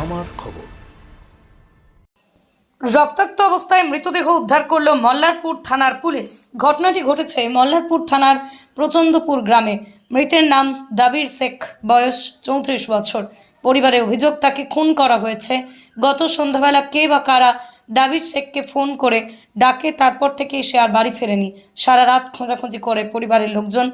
আমার খবর। রক্তাক্ত অবস্থায় মৃতদেহ উদ্ধার করল মল্লারপুর থানার পুলিশ। ঘটনাটি ঘটেছে মল্লারপুর থানার প্রচণ্ডপুর গ্রামে। মৃতের নাম দাবির শেখ, বয়স চৌত্রিশ বছর। পরিবারের অভিযোগ তাকে খুন করা হয়েছে। গত সন্ধ্যাবেলা কে বা কারা দাবির শেখকে ফোন করে ডাকে, তারপর থেকে সে আর বাড়ি ফেরেনি। সারা রাত খোঁজাখুঁজি করে পরিবারের লোকজন।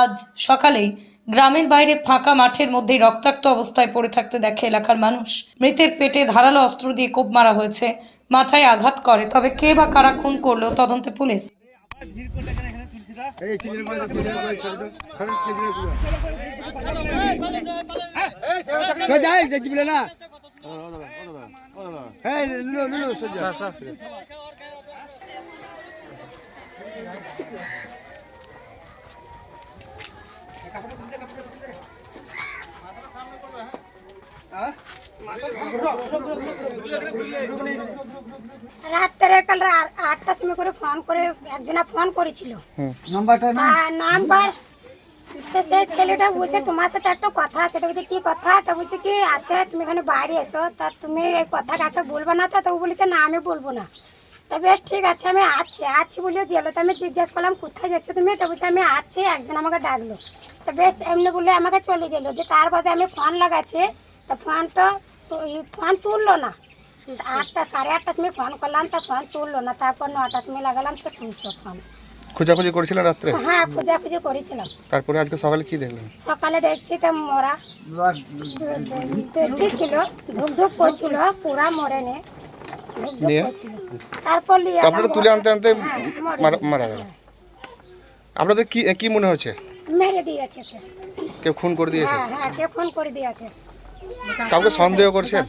আজ সকালেই গ্রামের বাইরে ফাঁকা মাঠের মধ্যেই রক্তাক্ত অবস্থায় পড়ে থাকতে দেখে এলাকার মানুষ। মৃতের পেটে ধারালো অস্ত্র দিয়ে কোপ মারা হয়েছে। মাথায় আঘাত করে, তবে কে বা কারা খুন করল তদন্তে পুলিশ এই চিকেন করে দাও চিকেন করে ছোট ছোট চিকেন করে তো যাই যাচ্ছি বলে না এই নুনো নুনো সজ্জা রাত্রে কাল আটটার সময় করে ফোন করে একজনা ফোন করেছিল। নাম্বার তো সেই ছেলেটা বলছে তোমার সাথে একটা কথা আছে। বলছে কি কথা? তা বলছে কি আছে তুমি এখানে বাইরে এসো। তা তুমি এই কথা কাকে বলবে না তো? তো ও বলেছে না আমি বলব না। তা বেশ ঠিক আছে আমি আছি। আছি বলে জেলো তো আমি জিজ্ঞেস করলাম কোথায় যাচ্ছ তুমি? তো বলছে আমি আছি একজন আমাকে ডাকলো। তো বেশ এমনি বলে আমাকে চলে গেলো। যে তার বাদে আমি ফোন লাগাচ্ছি। তা ফোনটা ফোন তুললো না। আটটা সাড়ে আটটার সময় ফোন করলাম তা ফোন তুললো না। তারপর নটার সময় লাগালাম তো শুনছো ফোন খোঁজাখুঁজি করেছিলেন রাত্রে? হ্যাঁ খোঁজাখুঁজি করেছিলাম। তারপরে আজকে সকালে কি দেখলেন সকালে দেখছি তো মরা। বেঁচে ছিল ধুপ ধুপ করছিল পুরা নিয়ে? করছিল। তারপর আপনারা তুলে আনতে আনতে হ্যাঁ, মারা-। মারা গেল। আপনাদের কি কি মনে হচ্ছে মেরে দিয়েছে। কে কেউ খুন করে দিয়েছে? হ্যাঁ হ্যাঁ কে ফোন করে দিয়েছে। কাউকে সন্দেহ করছেন?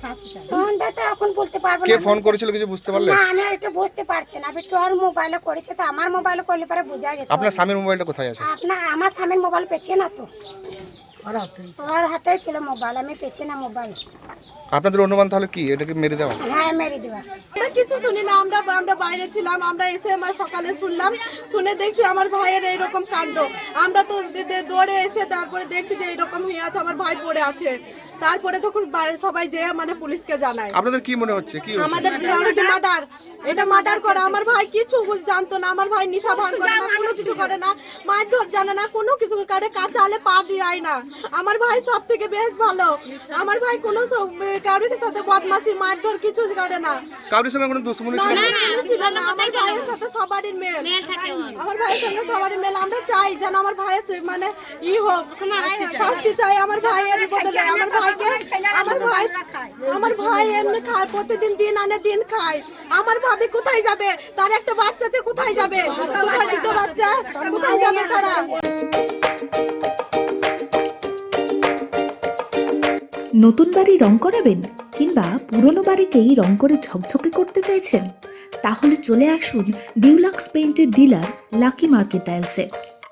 সন্ধ্যা তো এখন বলতে পারব কে ফোন করেছিল কিছু বুঝতে পারলেন না আমি একটু বুঝতে পারছি না। আমি তোর মোবাইলে করেছে তো আমার মোবাইলে করলে পরে বোঝা যেত। আপনার স্বামীর মোবাইলটা কোথায় আছে? আপনার আমার স্বামীর মোবাইল পেছে না তো। ওর হাতে ছিল। মোবাইল আমি পেছি না মোবাইল। আপনাদের অনুমান তাহলে কি? এটাকে মেরে দেওয়া? হ্যাঁ মেরে দেওয়া। আমরা কিছু শুনি না আমরা আমরা বাইরে ছিলাম আমরা এসে আমার সকালে শুনলাম। শুনে দেখছি আমার ভাইয়ের এইরকম কাণ্ড। আমরা তো দৌড়ে এসে তারপরে দেখছি যে এইরকম হয়ে আছে আমার ভাই পড়ে আছে। তারপরে তখন সবাই যে মানে পুলিশকে জানায় আপনাদের কি মনে হচ্ছে কি আমাদের যে মার্ডার এটা মার্ডার করে আমার ভাই কিছু জানতো না আমার ভাই নিশা ভাঙ করে না কোনো কিছু করে না মারধর জানে না কোনো কিছু করে কাঁচা আলে পা দিয়ে না আমার ভাই সব থেকে বেশ ভালো আমার ভাই কোনো কারোর সাথে বদমাসি মারধর কিছু করে না কারোর সঙ্গে কোনো দুশ্মনী ছিল না। আমার ভাইয়ের সাথে সবারই মেল। আমার ভাইয়ের সঙ্গে সবারই মেল। আমরা চাই যেন আমার ভাইয়ের মানে ই হোক, শাস্তি চাই আমার ভাইয়ের বদলে। আমার ভাইকে আমার ভাই আমার ভাই এমনি খায়, প্রতিদিন দিন আনে, দিন খায়। আমার ভাবি কোথায় যাবে? তার একটা বাচ্চা আছে, কোথায় যাবে? কোথায় দুটো বাচ্চা? কোথায় যাবে তারা? নতুন বাড়ি রং করাবেন কিংবা পুরনো বাড়িকেই রং করে ঝকঝকে করতে চাইছেন? তাহলে চলে আসুন ডিউলাক্স পেইন্টের ডিলার লাকি মার্কেট টাইলসে।